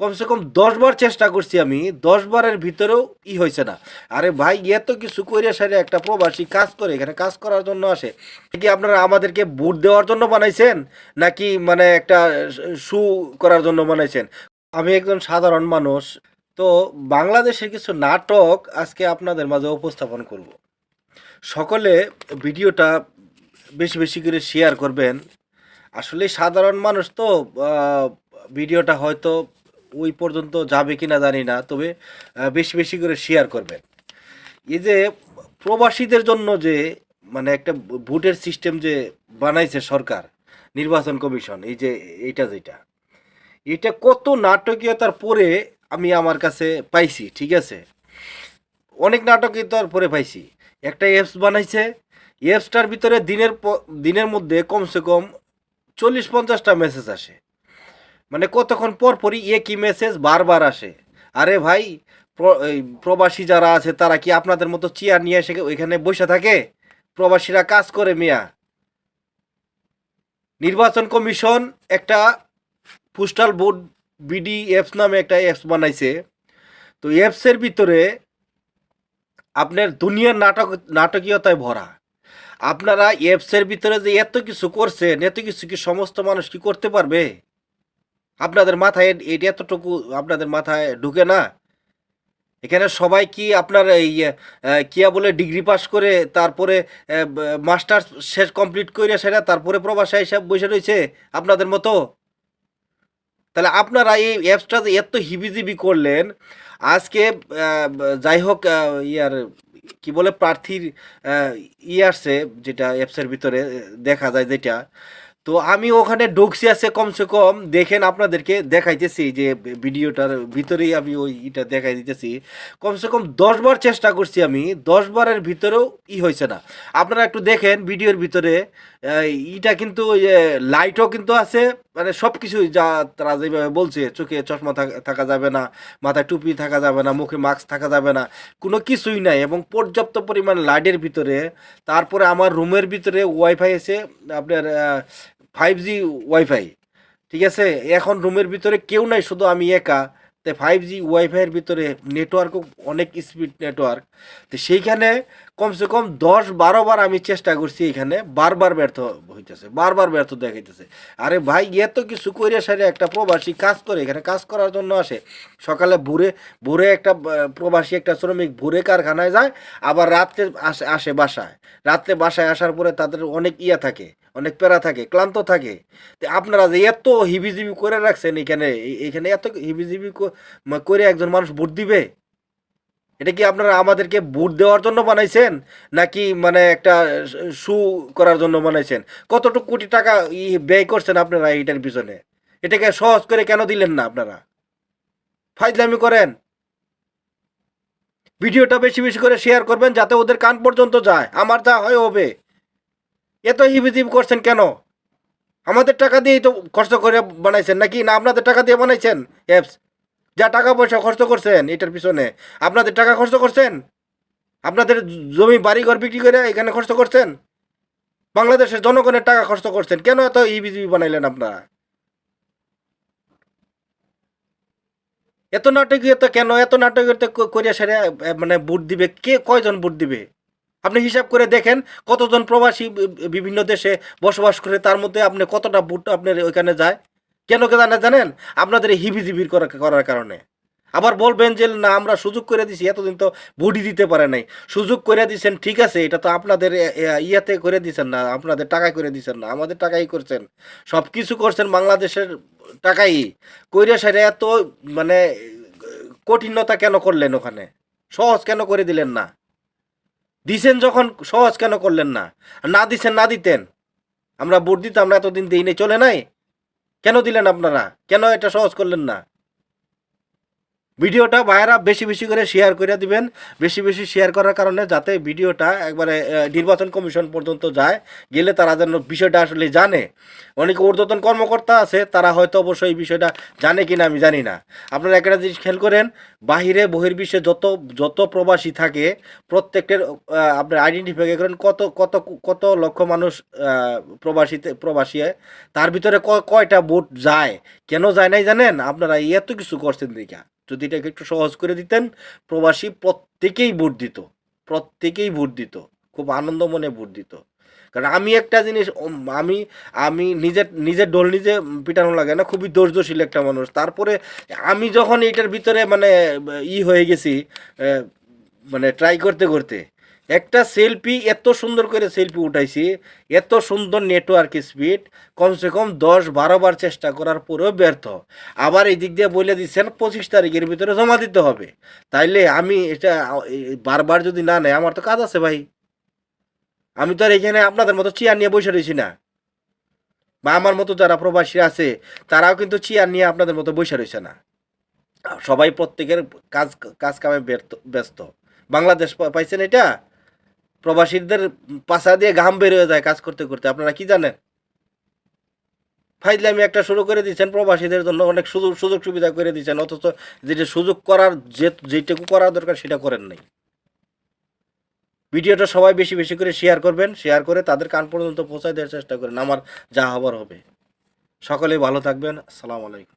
কমসে কম দশবার চেষ্টা করছি আমি দশবারের ভিতরেও ই হয়েছে না। আরে ভাই, এত কিছু কইরে সারে একটা প্রবাসী কাজ করে, এখানে কাজ করার জন্য আসে। কি আপনারা আমাদেরকে বুট দেওয়ার জন্য বানাইছেন? নাকি মানে একটা শু করার জন্য বানাইছেন? আমি একজন সাধারণ মানুষ, তো বাংলাদেশের কিছু নাটক আজকে আপনাদের মাঝে উপস্থাপন করব। সকলে ভিডিওটা বেশি বেশি করে শেয়ার করবেন। আসলে সাধারণ মানুষ তো ভিডিওটা হয়তো ওই পর্যন্ত যাবে কিনা জানি না, তবে বেশি বেশি করে শেয়ার করবেন। এই যে প্রবাসীদের জন্য যে মানে একটা ভোটের সিস্টেম যে বানাইছে সরকার, নির্বাচন কমিশন, এই যে এইটা যেটা, এটা কত নাটকীয়তার পরে আমি আমার কাছে পাইছি, ঠিক আছে? অনেক নাটকীয়তার পরে পাইছি। একটা অ্যাপস বানাইছে অ্যাপসটার ভিতরে দিনের দিনের মধ্যে কমসে কম চল্লিশ পঞ্চাশটা মেসেজ আসে। মানে কতক্ষণ পর পরই একই মেসেজ বারবার আসে। আরে ভাই প্রবাসী যারা আছে, তারা কি আপনাদের মতো চেয়ার নিয়ে এসে ওইখানে বসে থাকে? প্রবাসীরা কাজ করে মিয়া। নির্বাচন কমিশন একটা পোস্টাল বোর্ড বিডি অ্যাপস নামে একটা অ্যাপস বানাইছে। তো অ্যাপসের ভিতরে আপনার দুনিয়ার নাটক, নাটকীয়তায় ভরা। আপনারা অ্যাপসের ভিতরে যে এত কিছু করছেন, এত কিছু কি সমস্ত মানুষ কি করতে পারবে? আপনাদের মাথায় এটা এতটুকু আপনাদের মাথায় ঢুকে না? এখানে সবাই কি আপনার এই কিয়া বলে ডিগ্রি পাস করে তারপরে মাস্টার্স শেষ কমপ্লিট করে সেটা তারপরে প্রবাসে হিসাব বসে রয়েছে আপনাদের মতো? তাহলে আপনারা এই অ্যাপসটা এত হিবিজিবি করলেন আজকে যাই হোক ইয়ার কি বলে প্রার্থীর আহ, ই আসছে যেটা অ্যাপসের ভিতরে দেখা যায় যেটা তো আমি ওখানে ঢুকছি আছে কমসে কম দেখেন আপনাদেরকে দেখাইতেছি যে ভিডিওটার ভিতরেই আমি ওই ইটা দেখাই দিতেছি। কমসে কম দশবার চেষ্টা করছি আমি দশবারের ভিতরেও ই হয়েছে না। আপনারা একটু দেখেন ভিডিওর ভিতরে ইটা কিন্তু লাইটও কিন্তু আছে মানে সব কিছুই যা তারা যেভাবে বলছে, চোখে চশমা থাকা যাবে না, মাথায় টুপি থাকা যাবে না, মুখে মাস্ক থাকা যাবে না, কোনো কিছুই নাই এবং পর্যাপ্ত পরিমাণ লাইটের ভিতরে, তারপরে আমার রুমের ভিতরে ওয়াইফাই এসে আপনার ফাইভ জি ওয়াইফাই ঠিক আছে? এখন রুমের ভিতরে কেউ নাই, শুধু আমি একা। তো ফাইভ জি ওয়াইফাইয়ের ভিতরে নেটওয়ার্কও অনেক স্পিড নেটওয়ার্ক তো সেইখানে কমসে কম দশ বারো বার আমি চেষ্টা করছি এখানে বারবার ব্যর্থ হইতেছে, বারবার ব্যর্থ দেখাইতেছে। আরে ভাই, এত কিছু কইরে সারে একটা প্রবাসী কাজ করে, এখানে কাজ করার জন্য আসে। সকালে ভোরে ভোরে একটা প্রবাসী, একটা শ্রমিক ভোরে কারখানায় যায়, আবার রাত্রে আসে আসে বাসায়। রাত্রে বাসায় আসার পরে তাদের অনেক ইয়া থাকে। অনেক প্যারা থাকে, ক্লান্ত থাকে। তো আপনারা যে এত হিবিজিবি করে রাখছেন এখানে এখানে এত হিবিজিবি করে একজন মানুষ ভোট দিবে? এটা কি আপনারা আমাদেরকে ভোট দেওয়ার জন্য বানাইছেন? নাকি মানে একটা শু করার জন্য বানাইছেন? কতটুকু কোটি টাকা ব্যয় করছেন আপনারা এইটার পিছনে? এটাকে সহজ করে কেন দিলেন না আপনারা? ফাইজলামি করেন। ভিডিওটা বেশি বেশি করে শেয়ার করবেন যাতে ওদের কান পর্যন্ত যায়। আমার যা হয় হবে। এত হিবিজিব করছেন কেন? আমাদের টাকা দিয়েই তো খরচ করে বানাইছেন নাকি? না, আপনাদের টাকা দিয়ে বানাইছেন অ্যাপস যা টাকা পয়সা খরচ করছেন এটার পিছনে। আপনাদের টাকা খরচ করছেন? আপনাদের জমি, বাড়িঘর বিক্রি করে এখানে খরচ করছেন? বাংলাদেশের জনগণের টাকা খরচ করছেন। কেন এত ইবিজিবি বানাইলেন আপনারা? এত নাটকীয়তা কেন? এত নাটকীয়তা করিয়া সেরে মানে ভোট দিবে? কে কয়জন ভোট দিবে? আপনি হিসাব করে দেখেন কতজন প্রবাসী বিভিন্ন দেশে বসবাস করে, তার মধ্যে আপনি কতটা ভোট আপনার ওইখানে যায়? কেন কে জানে, জানেন? আপনাদের এই হিবিজিবির করা- করার কারণে। আবার বলবেন যে, না, আমরা সুযোগ করে দিছি, এতদিন তো ভোটই দিতে পারে নাই। সুযোগ করে দিছেন, ঠিক আছে, এটা তো আপনাদের ইয়াতে করে দিছেন না, আপনাদের টাকায় করে দিছেন না, আমাদের টাকাই করছেন। সব কিছু করছেন বাংলাদেশের টাকাই। কইরা সাইরে এত মানে কঠিনতা কেন করলেন ওখানে? সহজ কেন করে দিলেন না? দিছেন যখন সহজ কেন করলেন না? না দিছেন, না দিতেন। আমরা ভোট দিতাম আমরা এতদিন দিই নেই, চলে নাই? কেন দিলেন আপনারা? কেন এটা সহজ করলেন না? ভিডিওটা ভাইয়েরা বেশি বেশি করে শেয়ার করে দিবেন, বেশি বেশি শেয়ার করার কারণে যাতে ভিডিওটা একবারে নির্বাচন কমিশন পর্যন্ত যায়, গেলে তারা যেন বিষয়টা আসলে জানে। অনেক ঊর্ধ্বতন কর্মকর্তা আছে, তারা হয়তো অবশ্যই এই বিষয়টা জানে কিনা আমি জানি না। আপনারা একটা জিনিস খেয়াল করেন, বাহিরে বহির্বিশ্বে যত যত প্রবাসী থাকে প্রত্যেকের আপনার আইডেন্টিফাই করেন, কত কত কত লক্ষ মানুষ প্রবাসীতে, প্রবাসী। তার ভিতরে ক- কয়টা বোট যায়, কেন যায় নাই জানেন? আপনারা এত কিছু করছেন দেখা। যদি এটাকে একটু সহজ করে দিতেন, প্রবাসী প্রত্যেকেই ভোট দিত, প্রত্যেকেই ভোট দিত, খুব আনন্দ মনে ভোট দিত। কারণ আমি একটা জিনিস আমি আমি নিজের নিজের ডোল নিজে পিটানো লাগে না, খুবই ধৈর্যশীল একটা মানুষ। তারপরে আমি যখন এটার ভিতরে মানে ই হয়ে গেছি মানে ট্রাই করতে করতে একটা সেলফি এত সুন্দর করে সেলফি উঠাইছি, এত সুন্দর নেটওয়ার্ক স্পিড কমসে কম দশ বারো বার চেষ্টা করার পরেও ব্যর্থ। আবার এই দিক দিয়ে বলে দিচ্ছেন পঁচিশ তারিখের ভিতরে জমা দিতে হবে। তাইলে আমি এটা বারবার যদি না নেয়, আমার তো কাজ আছে ভাই। আমি তো আর এখানে আপনাদের মতো চেয়ার নিয়ে বসে রয়েছি না। বা আমার মতো যারা প্রবাসী আছে, তারাও কিন্তু চেয়ার নিয়ে আপনাদের মতো বসে রয়েছে না। সবাই প্রত্যেকের কাজ কাজ কামে ব্যর্থ, ব্যস্ত। বাংলাদেশ পাইছেন এটা? প্রবাসীদের পাশা দিয়ে ঘাম বের হয়ে যায় কাজ করতে করতে। আপনারা কি জানেন? ফাইজলামি একটা শুরু করে দিচ্ছেন, প্রবাসীদের জন্য অনেক সুযোগ সুযোগ সুবিধা করে দিচ্ছেন, অথচ যেটা সুযোগ করার যে যেটুকু করা দরকার সেটা করেন নাই। ভিডিওটা সবাই বেশি বেশি করে শেয়ার করবেন শেয়ার করে তাদের কান পর্যন্ত পৌঁছায় দেওয়ার চেষ্টা করেন, আমার যা হবার হবে। সকলেই ভালো থাকবেন, আসসালামু আলাইকুম।